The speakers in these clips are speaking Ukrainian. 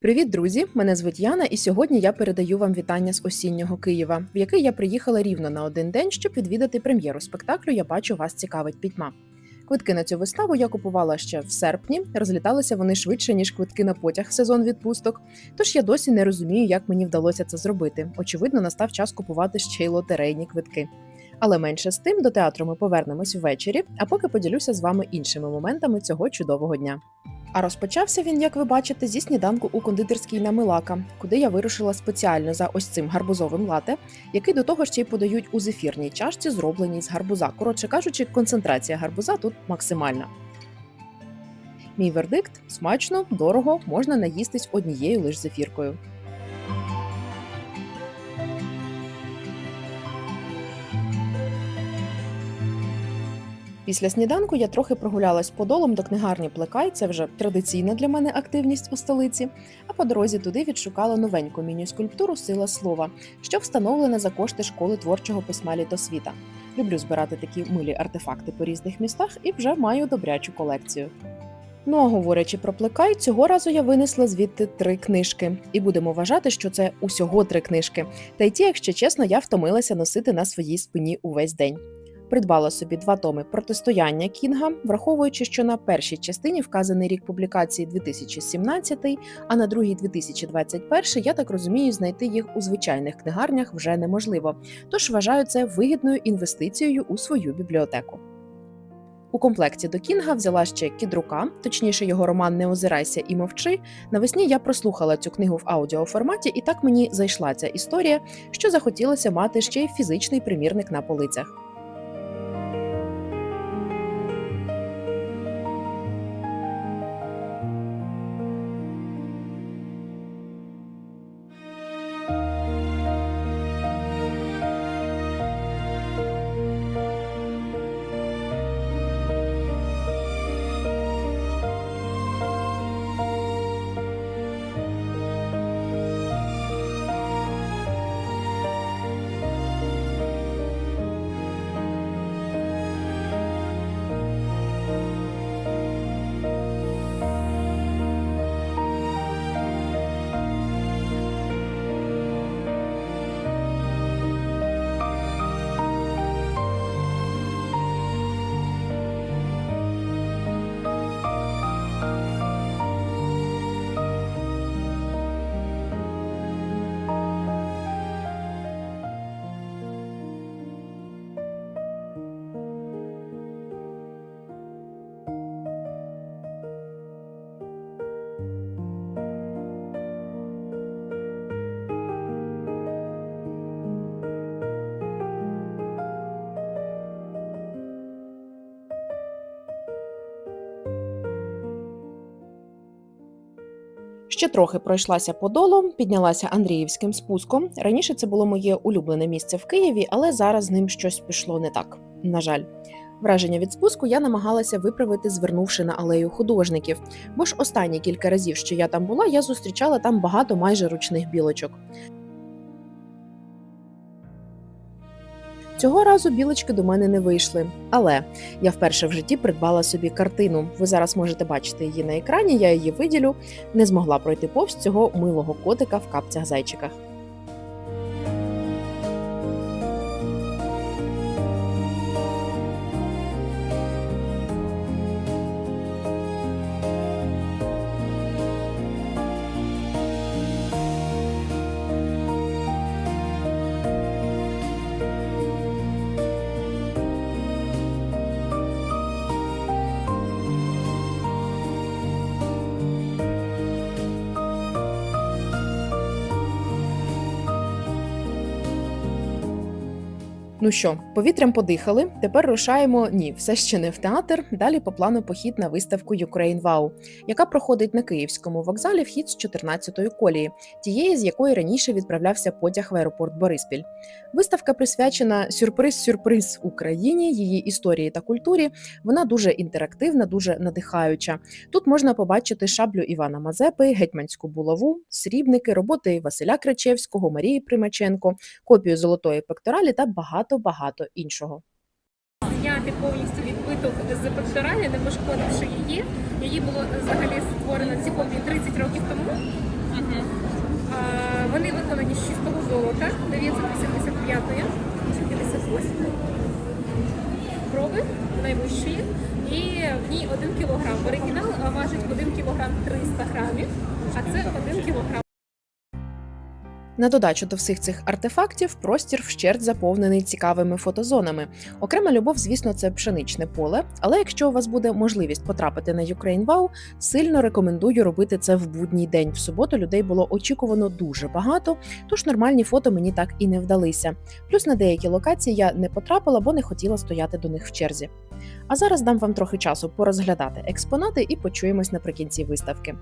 Привіт, друзі! Мене звуть Яна, і сьогодні я передаю вам вітання з осіннього Києва, в який я приїхала рівно на один день, щоб відвідати прем'єру спектаклю Я бачу вас цікавить пітьма. Квитки на цю виставу я купувала ще в серпні. Розліталися вони швидше ніж квитки на потяг в сезон відпусток. Тож я досі не розумію, як мені вдалося це зробити. Очевидно, настав час купувати ще й лотерейні квитки. Але менше з тим до театру ми повернемось ввечері, а поки поділюся з вами іншими моментами цього чудового дня. А розпочався він, як ви бачите, зі сніданку у кондитерській на Милака, куди я вирушила спеціально за ось цим гарбузовим лате, який до того ще й подають у зефірній чашці, зробленій з гарбуза. Коротше кажучи, концентрація гарбуза тут максимальна. Мій вердикт смачно, дорого, можна наїстись однією лише зефіркою. Після сніданку я трохи прогулялась подолом до книгарні Плекай. Це вже традиційна для мене активність у столиці. А по дорозі туди відшукала новеньку міні-скульптуру Сила слова, що встановлена за кошти школи творчого письма літосвіта. Люблю збирати такі милі артефакти по різних містах і вже маю добрячу колекцію. Ну а говорячи про плекай, цього разу я винесла звідти три книжки, і будемо вважати, що це усього три книжки. Та й ті, якщо чесно, я втомилася носити на своїй спині увесь день. Придбала собі два томи протистояння Кінга, враховуючи, що на першій частині вказаний рік публікації 2017, а на другій 2021, я так розумію, знайти їх у звичайних книгарнях вже неможливо. Тож вважаю це вигідною інвестицією у свою бібліотеку. У комплекті до Кінга взяла ще кідрука, точніше його роман Не озирайся і мовчи. Навесні я прослухала цю книгу в аудіоформаті, і так мені зайшла ця історія, що захотілося мати ще й фізичний примірник на полицях. Ще трохи пройшлася подолом, піднялася Андріївським спуском. Раніше це було моє улюблене місце в Києві, але зараз з ним щось пішло не так. На жаль, враження від спуску я намагалася виправити, звернувши на алею художників. Бо ж останні кілька разів, що я там була, я зустрічала там багато майже ручних білочок. Цього разу білочки до мене не вийшли, але я вперше в житті придбала собі картину. Ви зараз можете бачити її на екрані. Я її виділю. Не змогла пройти повз цього милого котика в капцях зайчиках. Ну що, повітрям подихали. Тепер рушаємо. Ні, все ще не в театр. Далі по плану похід на виставку Ukraine Wow, яка проходить на київському вокзалі вхід з 14-ї колії, тієї з якої раніше відправлявся потяг в аеропорт Бориспіль. Виставка присвячена сюрприз-сюрприз Україні, її історії та культурі. Вона дуже інтерактивна, дуже надихаюча. Тут можна побачити шаблю Івана Мазепи, гетьманську булаву, срібники, роботи Василя Кричевського, Марії Примаченко, копію золотої пекторалі та багато багато іншого. Зняти повністю відбиток з пекторалі, не пошкодивши її. Її було взагалі створено ці копії 30 років тому. Ага. А, вони виконані з чистого золота 985-ї, 58-ї проби найвищої. І в ній 1 кілограм. Оригінал важить 1 кілограм 300 грамів, а це один кілограм. На додачу до всіх цих артефактів простір вщерть заповнений цікавими фотозонами. Окрема любов, звісно, це пшеничне поле. Але якщо у вас буде можливість потрапити на Ukraine Wow, сильно рекомендую робити це в будній день. В суботу людей було очікувано дуже багато, тож нормальні фото мені так і не вдалися. Плюс на деякі локації я не потрапила, бо не хотіла стояти до них в черзі. А зараз дам вам трохи часу порозглядати експонати і почуємось наприкінці виставки.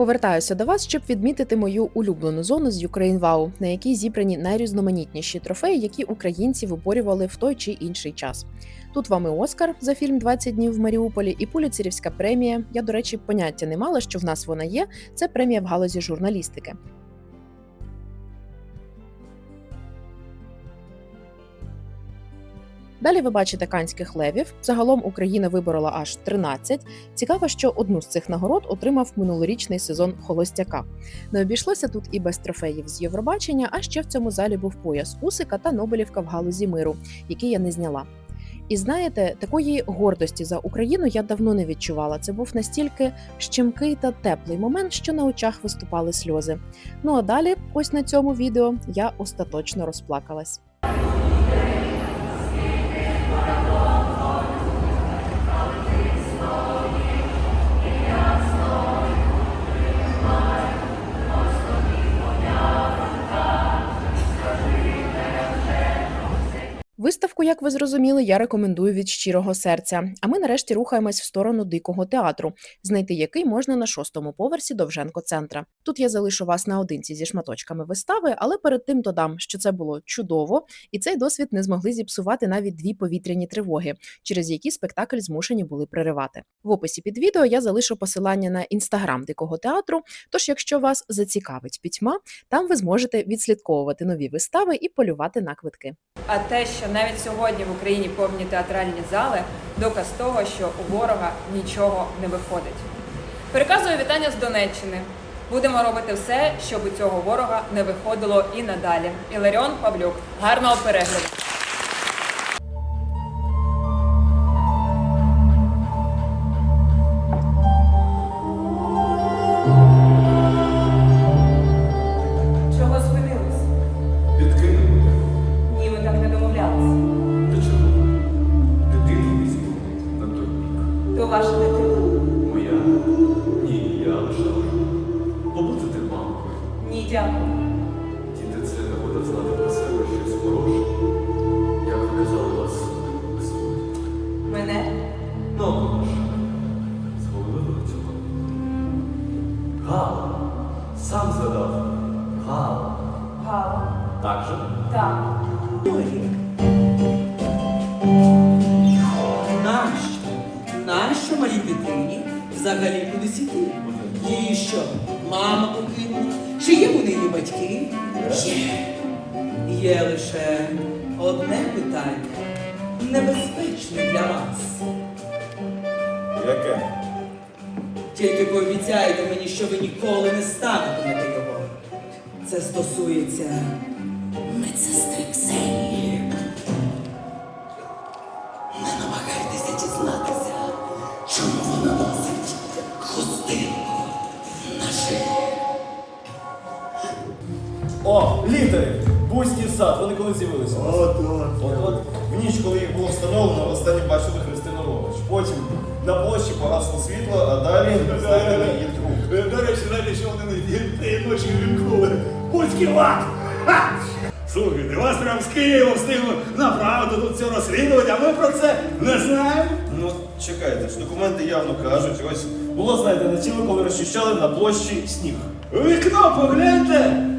Повертаюся до вас, щоб відмітити мою улюблену зону з «Ukraine.Wow», на якій зібрані найрізноманітніші трофеї, які українці виборювали в той чи інший час. Тут вам і Оскар за фільм «20 днів в Маріуполі, і Пуліцерівська премія. Я, до речі, поняття не мала, що в нас вона є. Це премія в галузі журналістики. Далі ви бачите канських левів. Загалом Україна виборола аж 13. Цікаво, що одну з цих нагород отримав минулорічний сезон Холостяка. Не обійшлося тут і без трофеїв з Євробачення, а ще в цьому залі був пояс Усика та Нобелівка в галузі миру, який я не зняла. І знаєте, такої гордості за Україну я давно не відчувала. Це був настільки щемкий та теплий момент, що на очах виступали сльози. Ну а далі, ось на цьому відео, я остаточно розплакалась. Виставку, як ви зрозуміли, я рекомендую від щирого серця. А ми нарешті рухаємось в сторону дикого театру, знайти який можна на шостому поверсі Довженко центра. Тут я залишу вас наодинці зі шматочками вистави, але перед тим додам, що це було чудово, і цей досвід не змогли зіпсувати навіть дві повітряні тривоги, через які спектакль змушені були переривати. В описі під відео я залишу посилання на інстаграм дикого театру. Тож, якщо вас зацікавить пітьма, там ви зможете відслідковувати нові вистави і полювати на квитки. А те, що навіть сьогодні в Україні повні театральні зали, доказ того, що у ворога нічого не виходить. Переказую вітання з Донеччини. Будемо робити все, щоб у цього ворога не виходило і надалі. Іларіон Павлюк, гарного перегляду! Дякую. Діти, це нагода знати про себе щось хороше. Як ви казали вас визволить. Мене? Ну? Зголовили цього. Гала. Сам згадав. Гала. Гала. Так же? Так. Нащо? Нащо малій дитині взагалі кудись іти? Її що, мама покинула? Чи є у неї батьки? Є. Є лише одне питання, небезпечне для вас. Яке? Тільки пообіцяйте мені, що ви ніколи не ставитимете його. Це стосується медсестри Ксенії. Не намагайтеся дізнатися, чому вона носить хустинку О, літери! Бузький сад, вони коли з'явилися? От, от. От, от, в ніч, коли їх було встановлено, останні бачили Христину Рович. Потім на площі погасло світло, а далі знайдено її труп. До речі, знаєте, що вони тієї ночі вимкнули? Польський лад! Ха! Слухайте, вас прям з Києва встигли направити тут це розслідування, а ми про це не знаємо. Ну, чекайте ж, документи явно кажуть, ось було знайдено тіло, коли розчищали на площі сніг. Вікно погляньте!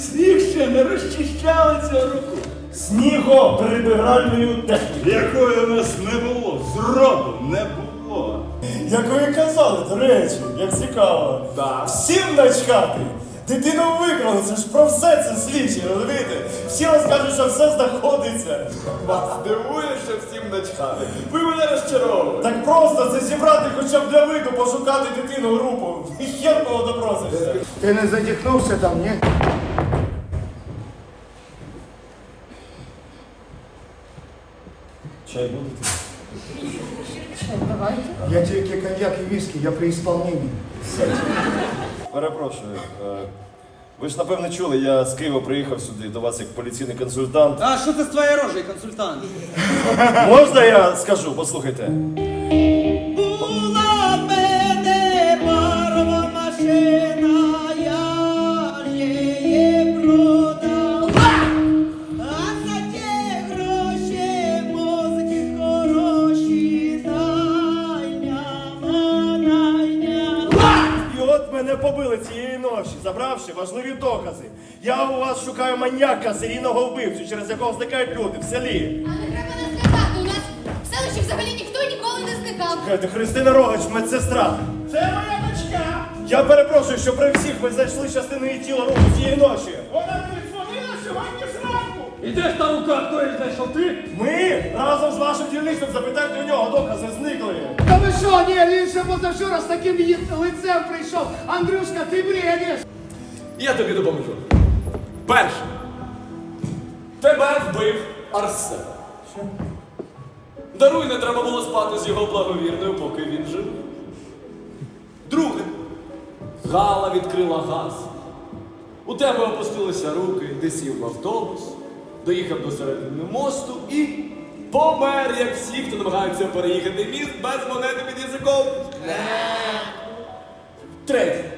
Сніг ще не розчищали цього року. Снігоприбиральною технікою. Якої у нас не було, зроду не було. Як ви казали, до речі, як цікаво. Так. Всім начхати. Дитину викрали, це ж про все це слідчі, розумієте? Всі розкажуть, що все знаходиться. Вас дивує, що всім начхати. Ви мене розчаровуєте. Так просто це зібрати хоча б для виду, пошукати дитину групу. І хер кого допросишся. Ти не задихнувся там, ні? Чай будете? Я тільки коньяк і віскі, я при ісполненні. Перепрошую. е, Ви ж напевно чули, я з Києва приїхав сюди до вас як поліційний консультант. А що це з твоєю рожею, консультант? Можна я скажу? Послухайте. Ночі, забравши важливі докази. Я у вас шукаю маньяка, серійного вбивцю, через якого зникають люди в селі. А не треба нас лякати. У нас в селищі взагалі ніхто ніколи не зникав. Чекайте, Христина Рогач, медсестра. Це моя дочка. Я перепрошую, що при всіх ви знайшли частину її тіла руку цієї ночі. Вона не дзвонила сьогодні зранку. І де ж та рука, хто її знайшов ти? Ми разом з вашим дільничним запитайте у нього, докази зникли. Та ви що, ні, він ще позавчора з таким її лицем прийшов. Андрюшка, ти бредиш. Я тобі допоможу. Перше. Тебе вбив Арсен. Даруй, не треба було спати з його благовірною, поки він жив. Друге. Гала відкрила газ. У тебе опустилися руки, ти сів в автобус, доїхав до середини мосту і помер, як всі, хто намагається переїхати міст без монети під язиком. Третє.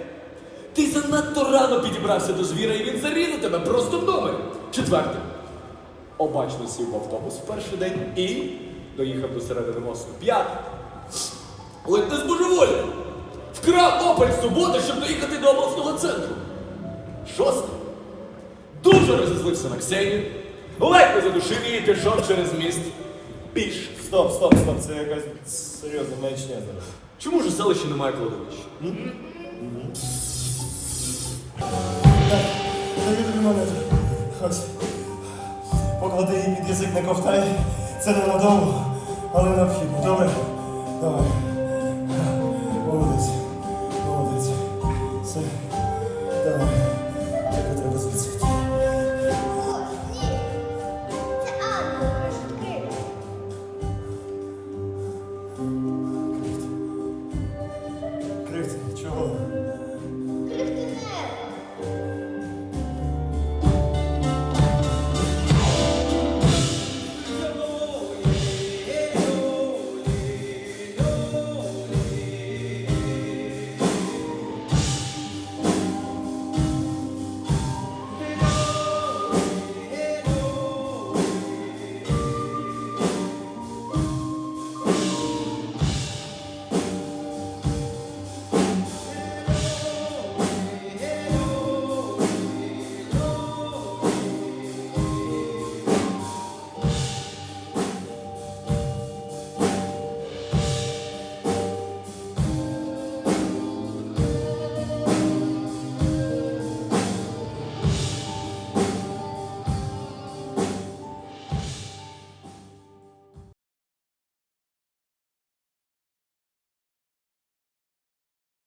Ти занадто рано підібрався до звіра, і він зарізав тебе просто в номер. Четверте. Обачно сів в автобус в перший день і доїхав до середини мосту. П'яте. Ледь не збожеволів. Вкрав опель в суботу, щоб доїхати до обласного центру. Шосте. Дуже розізлився на Ксенію. Ледь не задушив її і пішов через міст. Піш. Стоп, стоп, стоп, це якась серйозна маячня зараз. Чому ж у селищі немає кладовища? Даю тобі монету. Ось. Поклади її під язик, не ковтай. Це ненадовго, але необхідно. Добре? Давай.